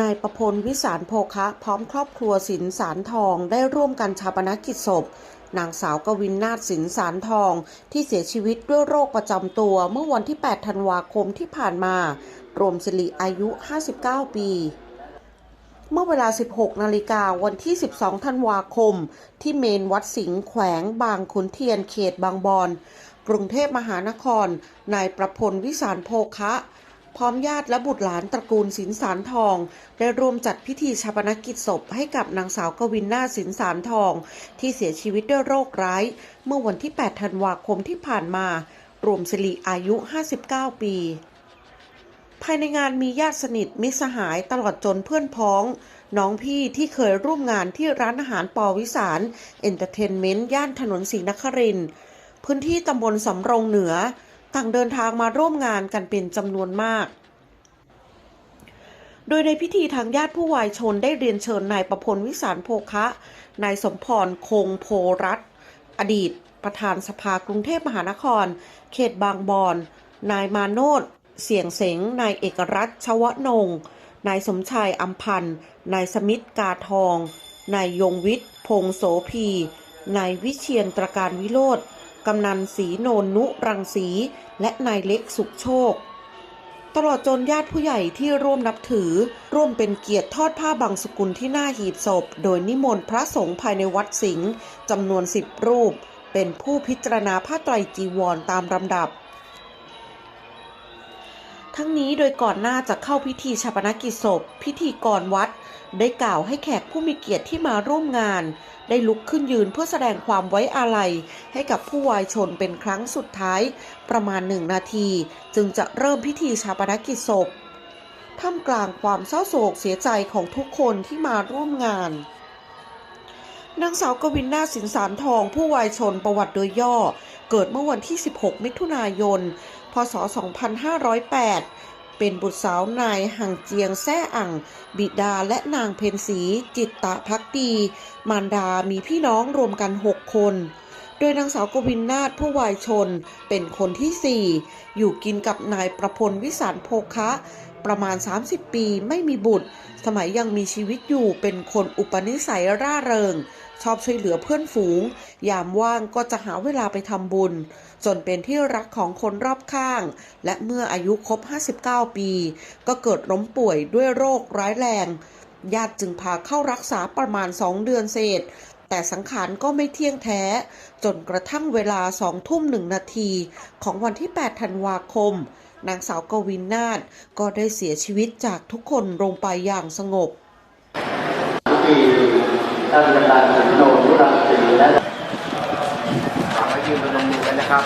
นายประพลวิสารโภคะ พร้อมครอบครัวสินสารทองได้ร่วมกันชาปนกิจศพ นางสาวกวินนาถสินสารทอง ที่เสียชีวิตด้วยโรคประจำตัวเมื่อวันที่ 8 ธันวาคมที่ผ่านมา รวมสิริอายุ 59 ปีเมื่อเวลา 16 นาฬิกาวันที่ 12 ธันวาคม ที่เมนวัดสิงห์แขวงบางขุนเทียนเขตบางบอน กรุงเทพมหานคร นายประพลวิสารโภคะ พร้อมญาติและบุตรหลานตระกูลสินสารทอง ได้ร่วมจัดพิธีชาปนกิจศพให้กับนางสาวกวินนาสินสารทอง ที่เสียชีวิตด้วยโรคร้าย เมื่อวันที่ 8 ธันวาคมที่ผ่านมา รวมสิริอายุ 59 ปี ภายในงานมีญาติสนิทมิตรสหายตลอดจนเพื่อนพ้อง น้องพี่ที่เคยร่วมงานที่ร้านอาหารปอวิสารเอนเตอร์เทนเมนต์ย่านถนนศรีนครินทร์พื้นที่ตำบลสำโรงเหนือ ต่างเดินทางมาร่วมงานกันเป็นจำนวนมาก โดยในพิธีทางญาติผู้วายชนได้เรียนเชิญนายประพลวิสารโภคะ นายสมพรคงโพรัตอดีต ประธานสภากรุงเทพมหานคร เขตบางบอน นายมาโนดเสียงเสง นายเอกรัตชวนง นายสมชายอัมพันธ์ นายสมิทธกาทอง นายยงวิทย์ พงโสพี นายวิเชียนตรการวิโรธ กำนันศรีโนนนุรังสี และนายเล็กสุขโชค ตลอดจนญาติผู้ใหญ่ที่ร่วมนับถือ ร่วมเป็นเกียรติทอดผ้าบางสกุลที่หน้าหีบศพ โดยนิมนต์พระสงฆ์ภายในวัดสิงห์จำนวนสิบรูป เป็นผู้พิจารณาผ้าไตรจีวรตามลำดับ ทั้งนี้โดยก่อนหน้าจะเข้าพิธีชาปนกิจศพ พิธีกรวัด ได้กล่าวให้แขกผู้มีเกียรติที่มาร่วมงาน ได้ลุกขึ้นยืนเพื่อแสดงความไว้อาลัย ให้กับผู้วายชนเป็นครั้งสุดท้าย ประมาณหนึ่งนาที จึงจะเริ่มพิธีชาปนกิจศพท่ามกลางความเศร้าโศกเสียใจของทุกคนที่มาร่วมงานนางสาวกวินนาสินสารทองผู้วายชนประวัติโดยย่อ เกิดเมื่อวันที่ 16 มิถุนายน พศ 2508 เป็นบุตรสาวนายหังเจียงแซ่อั่งบิดาและนางเพนสีจิตตะพักดีมารดามีพี่น้องรวมกัน 6 คน โดยนางสาวกวินนาถผู้วายชนเป็นคนที่ 4 อยู่กินกับนายประพลวิสารโภคะ ประมาณ 30 ปีไม่มีบุตร สมัยยังมีชีวิตอยู่เป็นคนอุปนิสัยร่าเริง ชอบช่วยเหลือเพื่อนฝูง ยามว่างก็จะหาเวลาไปทำบุญ จนเป็นที่รักของคนรอบข้าง และเมื่ออายุครบ 59 ปี ก็เกิดล้มป่วยด้วยโรคร้ายแรงญาติจึงพาเข้ารักษาประมาณ2เดือนเศษ แต่สังขารก็ไม่เที่ยงแท้ จนกระทั่งเวลาสองทุ่มหนึ่งนาที ของวันที่ 8 ธันวาคม นางสาวกวินนาถก็ได้เสียชีวิตจากทุกคนลงไปอย่างสงบที่ท่านประธานสิงโนรุรังสีและมากไว้ยืนบนมือกันนะครับ